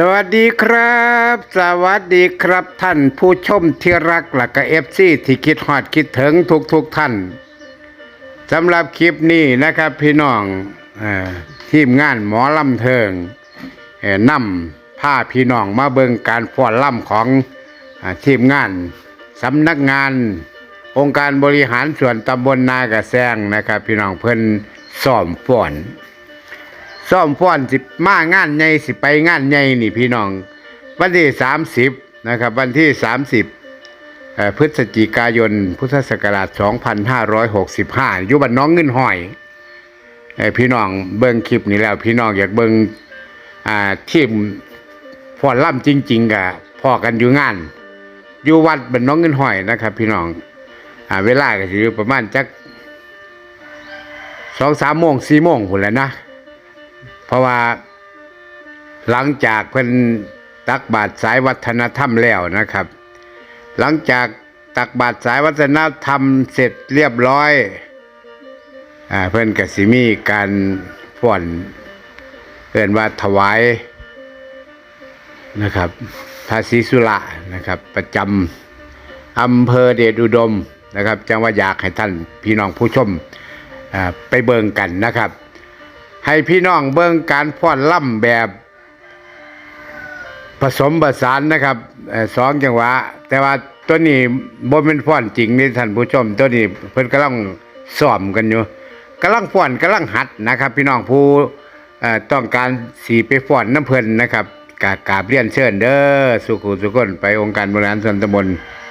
สวัสดีครับ สวัสดีครับท่านผู้ชมที่รักและก็เอฟซีที่คิดฮอดคิดถึงทุกทุกๆท่านสำหรับคลิปนี้นะครับพี่น้องอทีมงานหมอลำเทิงเอ่อนำผ้าพี่น้องมาเบิงการฟ้อนล่ำของอทีมงานสำนักงานองค์การบริหารส่วนตำบลนากระแซงนะครับ พี่น้องเพิ่นซ้อมฟ้อน ซ่อมฟ้อนสิมางานใหญ่สิไปงานใหญ่นี่พี่น้อง วันที่สามสิบนะครับ วันที่สามสิบพฤศจิกายน พุทธศักราชสองพันห้าร้อยหกสิบห้าอยู่บ้านน้องเงินห้อยพี่น้องเบิ่งคลิปนี้แล้ว พี่น้องอยากเบิ่งทีมฟ้อนล่ำจริง ๆกะพอกันอยู่งาน อยู่วัดบ้านน้องเงินห้อยนะครับ พี่น้องอเวลาก็อยู่ประมาณจักสองสามโมงสี่โมงพุ่นแล้วนะ เพราะว่าหลังจากเพิ่นตักบาตรสายวัฒนธรรมแล้วนะครับ หลังจากตักบาตรสายวัฒนธรรมเสร็จเรียบร้อยอ่าเพิ่นกสิมีการฟ้อนเอิ้นว่าถวายนะครับภาษีสุระนะครับ ประจำอำเภอเดชอุดมนะครับจังว่าอยากให้ท่านพี่น้องผู้ชมไปเบิงกันนะครับ ให้พี่น้องเบิ่งการฟ้อนล่ำแบบผสมผสานนะครับสองจังหวะ แต่ว่าตัวนี้บ่เป็นฟ้อนจริงนี่ท่านผู้ชม ตัวนี้เพิ่นกำลังซ้อมกันอยู่กำลังฟ้อนกำลังหัดนะครับ พี่น้องผู้ต้องการสีไปฟ้อนน้ำเพลินนะครับกรากาบเรียนเชิญเด้อสุขุสุคนไปองค์การบริหารส่วนตำบล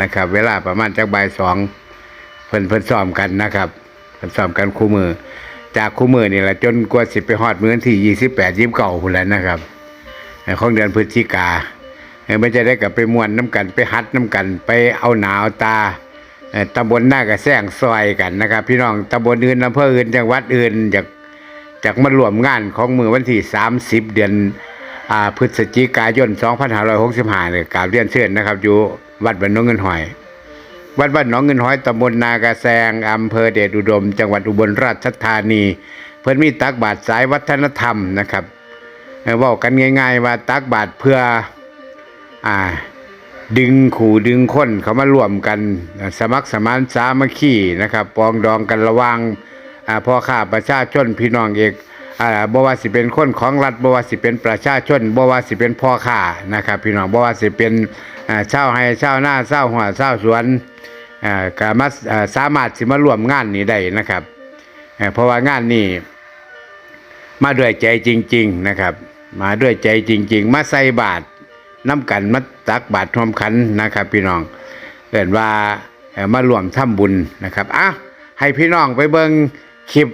นะครับ เวลาประมาณจักบ่ายสองเพิ่นเพิ่นซ้อมกันนะครับเพิ่นซ้อมกันคู่มือ จากคู่มือนี่แหละจนกว่าสิไปฮอดมื้อนที่ยี่สิบแปดยี่สิบเก้าพุ่นแล้วนะครับเอ่อของเดือนพฤศจิกาเอ่อไม่จะได้กลับไปมวนน้ำกันไปฮัดน้ำกัน ไปเอาหนาวตาเอ่อตำบลหน้ากระแซงซอยกันนะครับ พี่น้องตำบลอื่นอำเภออื่นจังหวัดอื่นจากจากมารวมงานของมือวันที่ 30 เดือนอ่าพฤศจิกายน 2565เนี่ยกราบเรียนเชิญนะครับ อยู่วัดบ้านนองเงินหอย วัดบ้านหนองเงินห้อยตำบลนากระแซงอำเภอเดชอุดม จังหวัดอุบลราชธานี เพิ่นมีตักบาตรสายวัฒนธรรมนะครับเอ่อเว่ากันง่าย ๆ ว่าตักบาตรเพื่ออ่าดึงขู่ดึงคนเขามารวมกันสมัครสมานสามัคคีนะครับปองดองกันระว่างอพ่อข้าประชาชนพี่น้องเอกบว่าสิเป็นคนของรัฐบว่าสิเป็นประชาชนบว่าสิเป็นพ่อข้านะครับ พี่น้องบว่าสิเป็นอ่าชาวไร่าวนาเช่าหัวเช่าสวน ก็มาสามารถสิมาร่วมงานนี้ได้นะครับเพราะว่างานนี้มาด้วยใจจริง ๆนะครับ มาด้วยใจจริง ๆ มาใส่บาตรน้ำกันมาตักบาตรทวมขันนะครับ พี่น้องเกิดว่ามาร่วมทำบุญนะครับอะให้พี่น้องไปเบิ่งคลิป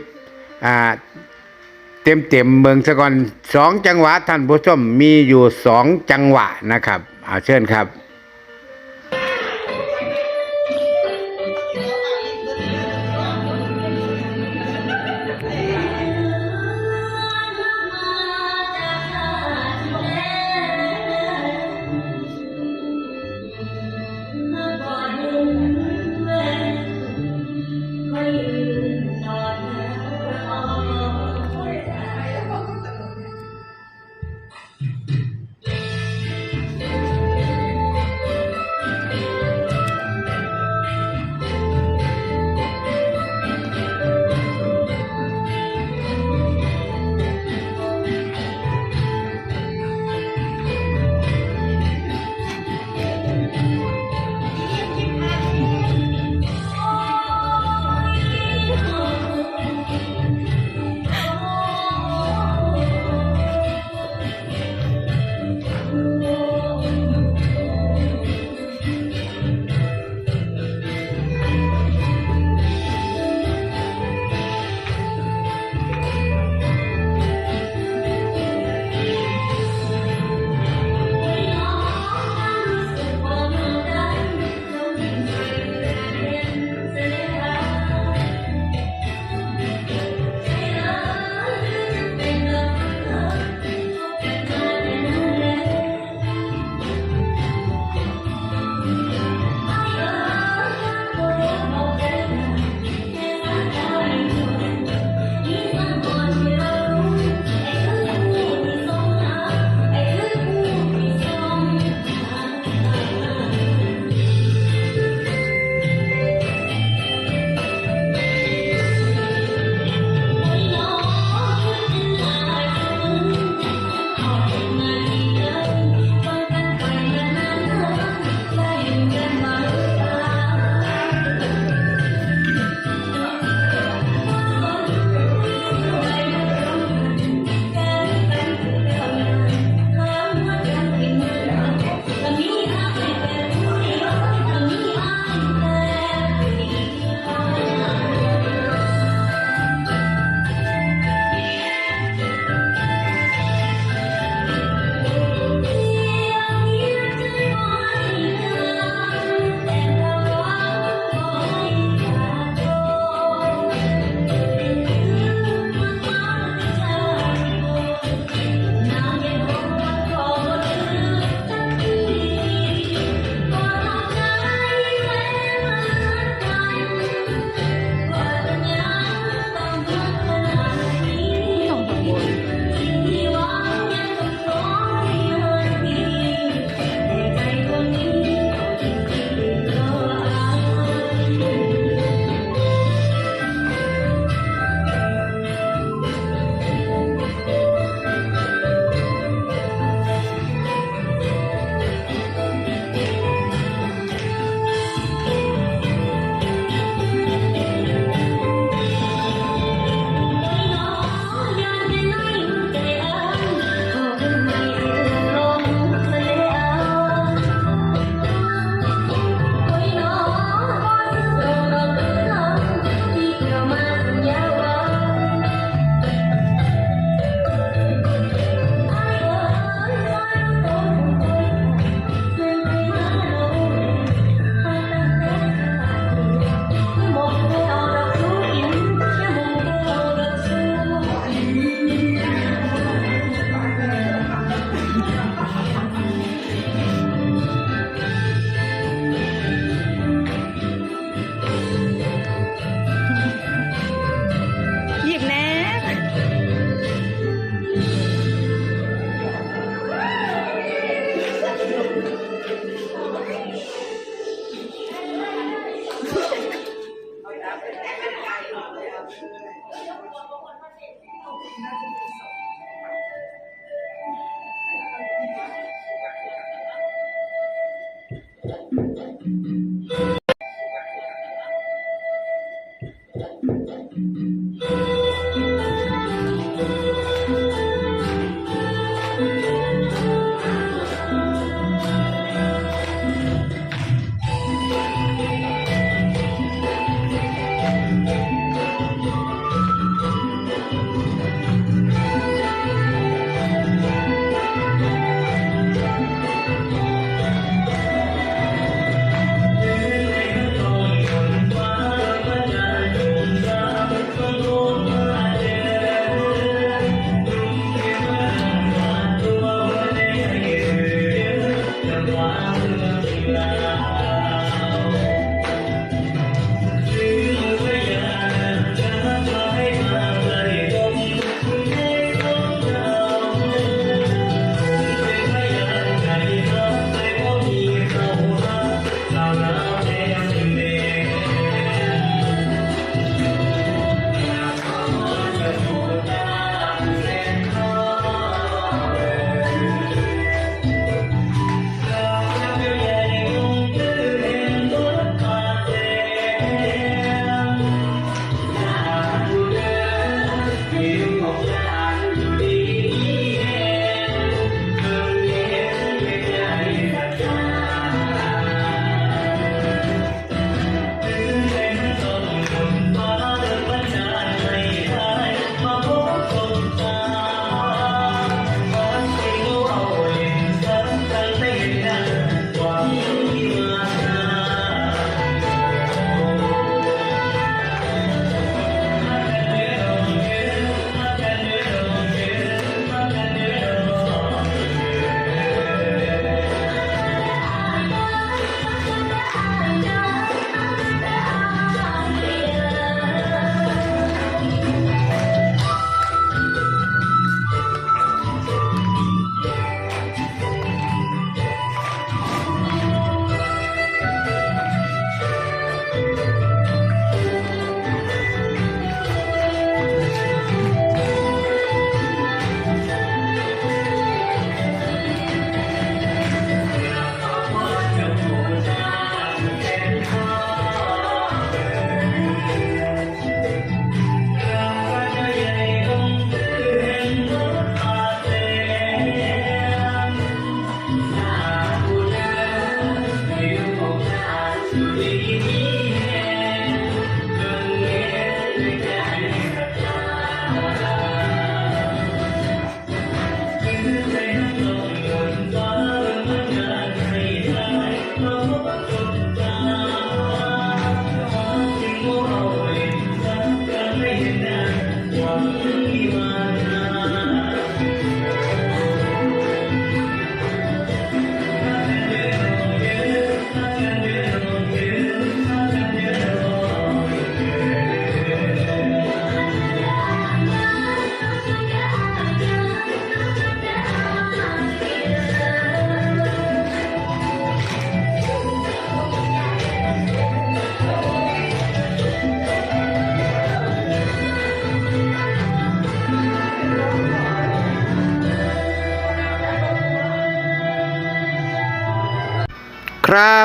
เต็มเต็มๆเบิ่งซะก่อนสองจังหวะท่านผู้ชมมีอยู่สองจังหวะนะครับเอาเชิญครับ Thank mm -hmm. you.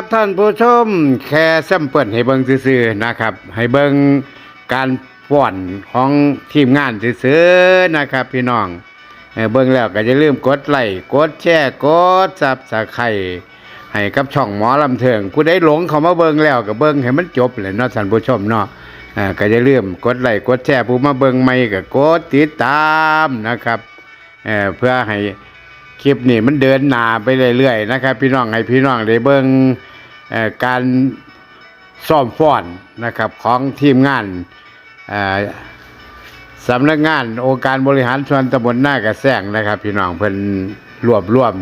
ครับท่านผู้ชมแค่แซมเปิลให้เบิ่งซื่อๆนะครับ ให้เบิ่งการฟ้อนของทีมงานซื่อๆนะครับ พี่น้องเอ่อเบิ่งแล้วก็อย่าลืมกดไลค์กดแชร์กดซับสไครต์ให้กับช่องหมอลำเทิงผู้ใดหลงเขามาเบิ่งแล้วก็เบิ่งให้มันจบเลยเนาะท่านผู้ชมเนาะก็อย่าลืมกดไลค์กดแชร์ผู้มาเบิ่งใหม่ก็กดติดตามนะครับเเพื่อให้คลิปนี้มันเดินหน้าไปเรื่อยๆนะครับ พี่น้องให้พี่น้องได้เบิ่ง การซ่อมฟ้อนนะครับของทีมงานสำนักงานองค์การบริหารส่วนตำบลหน้ากระแซงนะครับ พี่น้องเพิ่นรวบรวม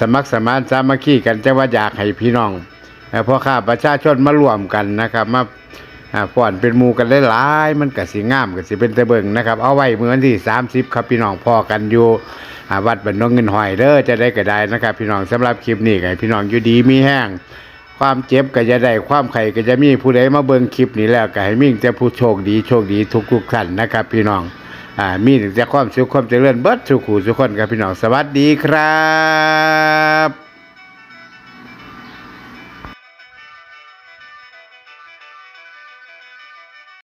สมัครสมานสามัคคีกันจะว่าอยากให้พี่น้องพ่อข้าประชาชนมารวมกันนะครับมา ฟ้อนเป็นมูกันหลายๆมันก็สิงามก็สิเป็นตะเบิงนะครับ เอาไว้เมื่อวันที่ 30 ครับพี่น้องพอกันอยู่อ่าวัดบ้านนองเงินหอยเด้อจะได้ก็ได้นะครับ พี่น้องสำหรับคลิปนี้ก็พี่น้องอยู่ดีมีแห้งความเจ็บก็จะได้ความไข่ก็จะมีผู้ใดมาเบิ่งคลิปนี้แล้วก็ให้มิ่งแต่ผู้โชคดีโชคดีทุกๆท่านนะครับ พี่น้องอ่ามีแต่ความสุขความเจริญเบิดสุขหูสุขคนครับพี่น้องสวัสดีครับ